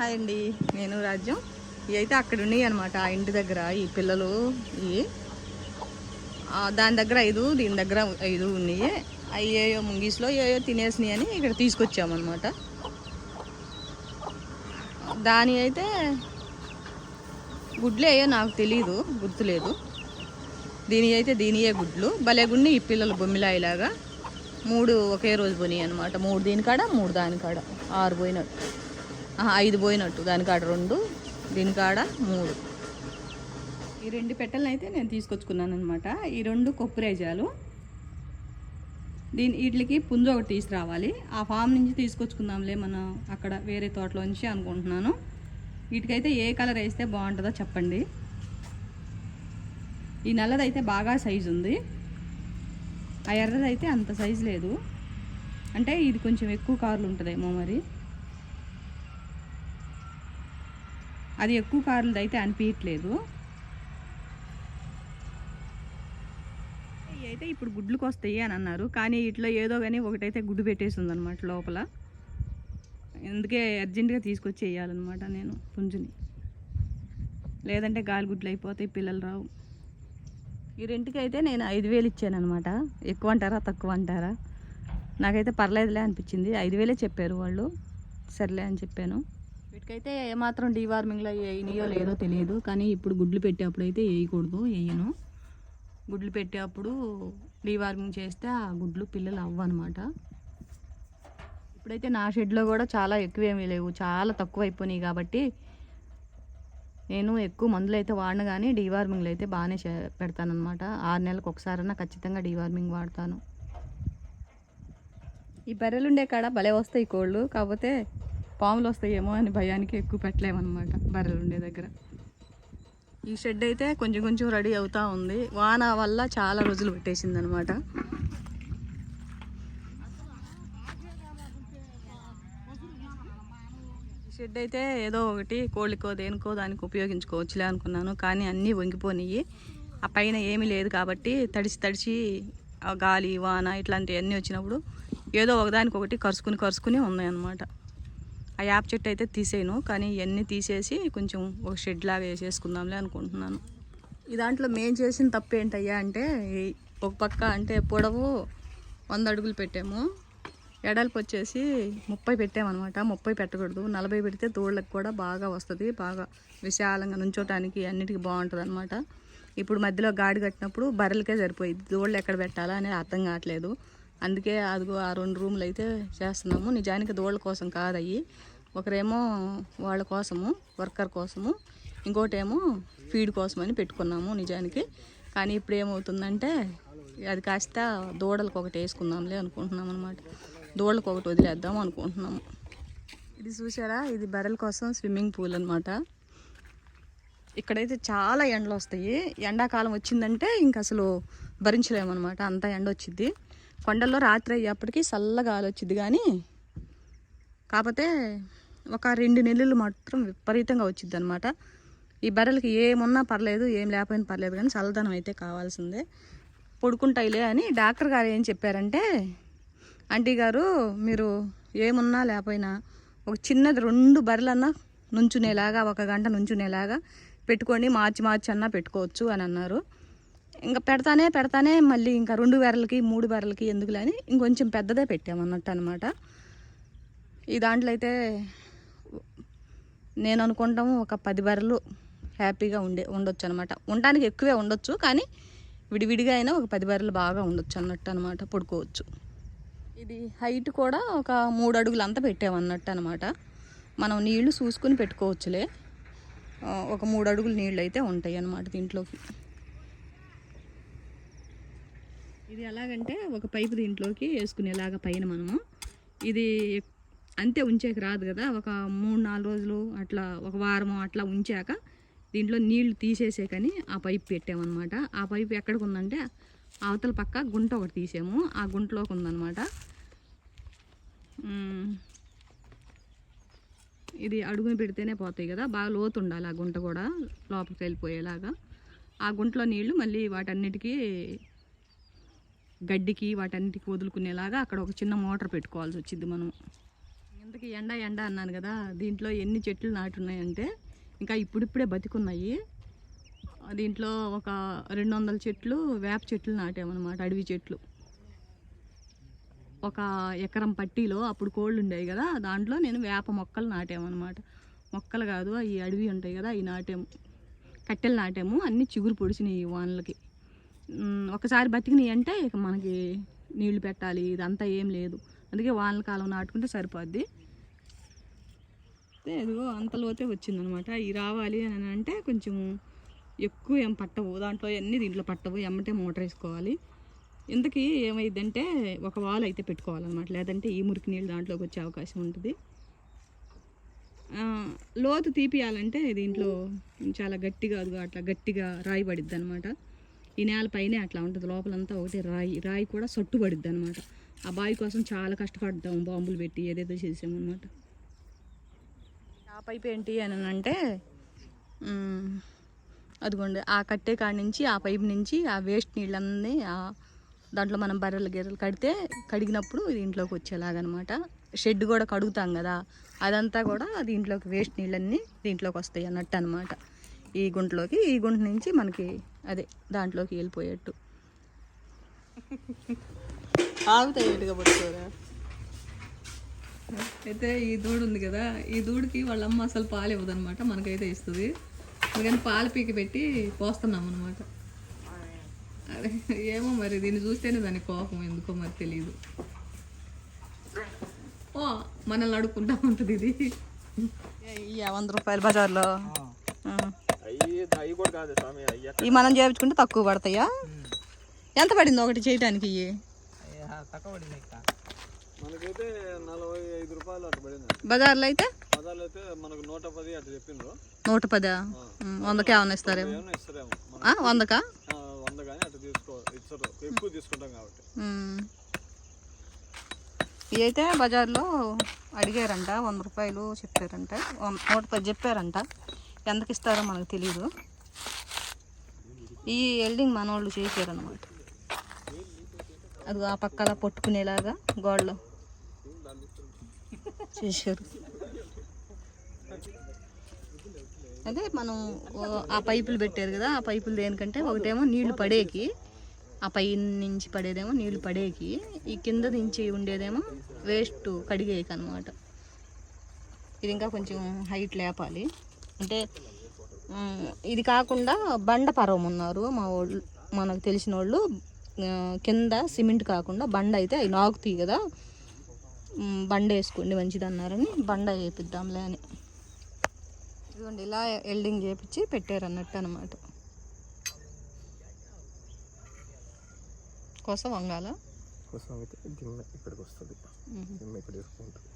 Hi అండి నేను రాజ్యం. ఇవి అయితే అక్కడ ఉన్నాయి అనమాట ఆ ఇంటి దగ్గర ఈ పిల్లలు ఇవి దాని దగ్గర ఐదు దీని దగ్గర ఐదు ఉన్నాయి. అవి ఏయో ముంగీస్లో ఏయో తినేసినాయి అని ఇక్కడ తీసుకొచ్చామన్నమాట దాని అయితే గుడ్లు ఏయో నాకు తెలియదు గుర్తులేదు. దీని అయితే దీనియే గుడ్లు. భలే గుండి ఈ పిల్లలు బొమ్మిలాయిలాగా. మూడు ఒకే రోజు పోయినాయి అనమాట మూడు దీనికాడ మూడు దానికాడ. ఆరు పోయినట్టు. ఐదు పోయినట్టు. దాని కాడ రెండు దీని కాడ మూడు. ఈ రెండు పెట్టెలను అయితే నేను తీసుకొచ్చుకున్నాను అనమాట ఈ రెండు కొప్పురేజాలు దీని వీటికి పుంజు ఒకటి తీసుకురావాలి. ఆ ఫామ్ నుంచి తీసుకొచ్చుకుందాంలే మనం అక్కడ వేరే తోటలో నుంచి అనుకుంటున్నాను. వీటికైతే ఏ కలర్ వేస్తే బాగుంటుందో చెప్పండి. ఈ నల్లదైతే బాగా సైజు ఉంది. ఆ ఎర్రదైతే అంత సైజు లేదు. అంటే ఇది కొంచెం ఎక్కువ కార్లు ఉంటుందేమో మరి. అది ఎక్కువ కార్లది అయితే అనిపించట్లేదు అయితే ఇప్పుడు గుడ్లకు వస్తాయి అని అన్నారు. కానీ ఇట్లా ఏదో కానీ ఒకటైతే గుడ్డు పెట్టేసింది అనమాట లోపల. అందుకే అర్జెంటుగా తీసుకొచ్చి వేయాలన్నమాట నేను పుంజుని. లేదంటే గాలి గుడ్లు అయిపోతాయి పిల్లలు రావు. ఈ రెంట్కి అయితే నేను ఐదు వేలు ఇచ్చానమాట ఎక్కువ అంటారా తక్కువ అంటారా? నాకైతే పర్లేదులే అనిపించింది. ఐదు వేలే చెప్పారు వాళ్ళు. సర్లే అని చెప్పాను. వీటికైతే ఏమాత్రం డీవార్మింగ్లో వేయనియో లేదో తెలియదు. కానీ ఇప్పుడు గుడ్లు పెట్టేప్పుడు అయితే వేయకూడదు వేయను. గుడ్లు పెట్టేప్పుడు డీవార్మింగ్ చేస్తే ఆ గుడ్లు పిల్లలు అవ్వనమాట. ఇప్పుడైతే నా షెడ్లో కూడా చాలా ఎక్కువేమీ లేవు. చాలా తక్కువ అయిపోయినాయి కాబట్టి నేను ఎక్కువ మందులు అయితే వాడిన కానీ డీవార్మింగ్లు అయితే బాగానే చే- ఆరు నెలలకు ఒకసారన్నా ఖచ్చితంగా డీవార్మింగ్ వాడతాను. ఈ బర్రెలుండే కాడ భలే వస్తాయి కోళ్ళు. కాకపోతే పాములు వస్తాయేమో అని భయానికి ఎక్కువ పెట్టలేమన్నమాట బర్రెలు ఉండే దగ్గర. ఈ షెడ్ అయితే కొంచెం కొంచెం రెడీ అవుతూ ఉంది. వాన వల్ల చాలా రోజులు పెట్టేసింది అనమాట షెడ్ అయితే ఏదో ఒకటి కోళ్ళకో దేనికో దానికి ఉపయోగించుకోవచ్చులే అనుకున్నాను. కానీ అన్నీ వంగిపోయినాయి ఆ పైన ఏమీ లేదు కాబట్టి తడిచి తడిచి ఆ గాలి వాన ఇట్లాంటివన్నీ వచ్చినప్పుడు ఏదో ఒకదానికి ఒకటి కరుసుకుని కరుచుకుని ఉన్నాయన్నమాట. ఆ యాప్ చెట్టు అయితే తీసేయను కానీ ఇవన్నీ తీసేసి కొంచెం ఒక షెడ్ లాగా వేసేసుకుందాంలే అనుకుంటున్నాను. ఈ దాంట్లో మేము చేసిన తప్పు ఏంటయ్యా అంటే ఒక పక్క అంటే పొడవు వంద అడుగులు పెట్టాము. ఎడల్పు వచ్చేసి ముప్పై పెట్టామన్నమాట. ముప్పై పెట్టకూడదు. నలభై పెడితే దూళ్ళకి కూడా బాగా వస్తుంది బాగా విశాలంగా నుంచోటానికి అన్నిటికీ బాగుంటుంది అనమాట ఇప్పుడు మధ్యలో గాడి కట్టినప్పుడు బర్రెలకే సరిపోయింది దూళ్ళు ఎక్కడ పెట్టాలా అనేది అర్థం కావట్లేదు. అందుకే అదిగో ఆ రెండు రూములు అయితే చేస్తున్నాము. నిజానికి దూళ్ళ కోసం కాదయ్యి. ఒకరేమో వాళ్ళ కోసము వర్కర్ కోసము ఇంకోటేమో ఫీడ్ కోసమని పెట్టుకున్నాము నిజానికి. కానీ ఇప్పుడు ఏమవుతుందంటే అది కాస్త దూడలకు ఒకటి వేసుకుందాంలే అనుకుంటున్నాం అనమాట దూడలకు ఒకటి వదిలేద్దాం అనుకుంటున్నాము. ఇది చూసారా ఇది బర్రెల కోసం స్విమ్మింగ్ పూల్ అనమాట ఇక్కడైతే చాలా ఎండలు వస్తాయి. ఎండాకాలం వచ్చిందంటే ఇంక అసలు భరించలేమన్నమాట. అంత ఎండ వచ్చింది కొండల్లో రాత్రి అయ్యేప్పటికీ చల్లగా గాలి వచ్చింది కానీ కాకపోతే ఒక రెండు నెలలు మాత్రం విపరీతంగా వచ్చింది అనమాట ఈ బర్రెలకి ఏమున్నా పర్లేదు ఏం లేకపోయినా పర్లేదు కానీ చల్లదనం అయితే కావాల్సిందే. పడుకుంటాయిలే అని డాక్టర్ గారు ఏం చెప్పారంటే ఆంటీ గారు మీరు ఏమున్నా లేకపోయినా ఒక చిన్నది రెండు బర్రెలన్నా నుంచునేలాగా ఒక గంట నుంచునేలాగా పెట్టుకోండి మార్చి మార్చి అన్నా పెట్టుకోవచ్చు అని అన్నారు. ఇంకా పెడతానే పెడతానే మళ్ళీ ఇంకా రెండు బెర్రలకి మూడు బెరలకి ఎందుకులే అని ఇంకొంచెం పెద్దదే పెట్టామన్నట్టు అనమాట ఈ దాంట్లో అయితే నేను అనుకుంటాము ఒక పది బర్రెలు హ్యాపీగా ఉండే ఉండొచ్చు అనమాట ఉండడానికి ఎక్కువే ఉండొచ్చు కానీ విడివిడిగా అయినా ఒక పది బర్రెలు బాగా ఉండొచ్చు అన్నట్టు అనమాట పడుకోవచ్చు. ఇది హైట్ కూడా ఒక మూడు అడుగులు అంతా పెట్టామన్నట్టు అనమాట మనం నీళ్ళు చూసుకుని పెట్టుకోవచ్చులే. ఒక మూడు అడుగులు నీళ్ళు అయితే ఉంటాయి అన్నమాట దీంట్లోకి. ఇది ఎలాగంటే ఒక పైపు దీంట్లోకి వేసుకునేలాగా పైన మనము. ఇది అంతే ఉంచాక రాదు కదా. ఒక మూడు నాలుగు రోజులు అట్లా ఒక వారం అట్లా ఉంచాక దీంట్లో నీళ్ళు తీసేసేకని ఆ పైప్ పెట్టామన్నమాట. ఆ పైపు ఎక్కడికి ఉందంటే అవతల పక్క గుంట ఒకటి తీసాము. ఆ గుంటలోకి ఉందన్నమాట ఇది అడుగుని పెడితేనే పోతాయి కదా. బాగా లోతు ఉండాలి ఆ గుంట కూడా లోపలికి వెళ్ళిపోయేలాగా. ఆ గుంటలో నీళ్ళు మళ్ళీ వాటన్నిటికీ గడ్డికి వాటన్నిటికి వదులుకునేలాగా అక్కడ ఒక చిన్న మోటార్ పెట్టుకోవాల్సి వచ్చింది మనం అందుకే ఎండ ఎండ అన్నాను కదా దీంట్లో ఎన్ని చెట్లు నాటున్నాయంటే ఇంకా ఇప్పుడిప్పుడే బతికున్నాయి. దీంట్లో ఒక రెండు వందల చెట్లు వేప చెట్లు నాటామన్నమాట అడవి చెట్లు. ఒక ఎకరం పట్టీలో అప్పుడు కోళ్ళు ఉండేవి కదా దాంట్లో నేను వేప మొక్కలు నాటామన్నమాట. మొక్కలు కాదు ఈ అడవి ఉంటాయి కదా అవి నాటాము. కట్టెలు నాటాము అన్నీ చిగురు పొడిచినాయి వానలకి. ఒకసారి బతికినాయి అంటే ఇక మనకి నీళ్ళు పెట్టాలి ఇదంతా ఏం లేదు. అందుకే వానల కాలం నాటుకుంటే సరిపోద్ది. అయితే ఇదిగో అంతలోతే వచ్చిందనమాట. ఈ రావాలి అని అంటే కొంచెం ఎక్కువ ఏం పట్టవు. దాంట్లో అన్ని దీంట్లో పట్టవు. ఎమ్మటే మోటార్ వేసుకోవాలి. ఇంతకీ ఏమైందంటే ఒక వాల్ అయితే పెట్టుకోవాలన్నమాట. లేదంటే ఈ మురికి నీళ్ళు దాంట్లోకి వచ్చే అవకాశం ఉంటుంది. లోతు తీపియాలంటే దీంట్లో చాలా గట్టిగా అదిగో అట్లా గట్టిగా రాయి పడిద్ది అనమాట ఈ నేల పైనే అట్లా ఉంటుంది. లోపలంతా ఒకటే రాయి. రాయి కూడా సొట్టు పడిద్ది అనమాట ఆ బావి కోసం చాలా కష్టపడ్డాం బాంబులు పెట్టి ఏదేదో చేసామన్నమాట పైపు ఏంటి అని అంటే అదిగోండి ఆ కట్టే కాడి నుంచి ఆ పైప్ నుంచి ఆ వేస్ట్ నీళ్ళన్నీ ఆ దాంట్లో మనం బర్రెలు గిర్రెలు కడితే కడిగినప్పుడు దీంట్లోకి వచ్చేలాగనమాట. షెడ్ కూడా కడుగుతాం కదా అదంతా కూడా దీంట్లోకి వేస్ట్ నీళ్ళన్నీ దీంట్లోకి వస్తాయి అన్నట్టు అనమాట ఈ గుంటలోకి ఈ గుంట నుంచి మనకి అదే దాంట్లోకి వెళ్ళిపోయేట్టు. ఆగుతాయి ఎటుగా అయితే ఈ దూడ ఉంది కదా ఈ దూడకి వాళ్ళ అమ్మ అసలు పాలు ఇవ్వదు అనమాట మనకైతే ఇస్తుంది. అందుకని పాలు పీకి పెట్టి పోస్తున్నాం అనమాట అదే ఏమో మరి దీన్ని చూస్తేనే దాని కోపం ఎందుకో మరి తెలియదు ఓ మనల్ని అడుక్కుంటా ఉంటుంది ఇది. వంద రూపాయలు బజార్లో? ఈ మనం చేయించుకుంటే తక్కువ పడతాయా? ఎంత పడింది ఒకటి చేయడానికి ఇవి తక్కువ పడింది మనకైతే నలభై ఐదు రూపాయలు అట్లా పడింది. బజార్లో అయితే పదాలు అయితే మనకు నూట పది అట్లా చెప్పిండ్రు నూట పదా? ఉమ్, వందకి ఏమన్నా ఇస్తారేమో? ఏమన్నా ఇస్తారేమో. మనం ఆ, వందకా? ఆ, వంద కానీ అట్లా తీసుకో ఇస్తారు ఎక్కువ తీసుకుంటాం కాబట్టి. ఉమ్. అయితే బజార్లో అడిగారంట వంద రూపాయలు చెప్పారంట. వం- నూట పది చెప్పారంట. ఎంతకి ఇస్తారో మనకు తెలియదు ఈ ఎల్డింగ్ మన వాళ్ళు చేశారనమాట అది ఆ పక్కల పట్టుకునేలాగా గోడలో. చేశారు. అదే మనం ఆ పైపులు పెట్టారు కదా ఆ పైపులు దేనికంటే ఒకటేమో నీళ్ళు పడేకి ఆ పై నుంచి పడేదేమో నీళ్ళు పడేకి ఈ కింద నుంచి ఉండేదేమో వేస్ట్ కడిగేకి అనమాట ఇది ఇంకా కొంచెం హైట్ లేపాలి. అంటే ఇది కాకుండా బండ పర్వం ఉన్నారు. మా వాళ్ళు మనకు తెలిసిన వాళ్ళు కింద సిమెంట్ కాకుండా బండ అయితే అవి నాకుతాయి కదా. బండ వేసుకోండి మంచిది అన్నారని బండ వేపిద్దాంలే అని. ఇదిగోండి ఇలా ఎల్డింగ్ చేపించి పెట్టారు అన్నట్టు అనమాట కోసం వంగాల? కోసం అయితే దిమ్మ ఇక్కడికి వస్తుంది. దిమ్మ ఇక్కడ వేసుకుంటుంది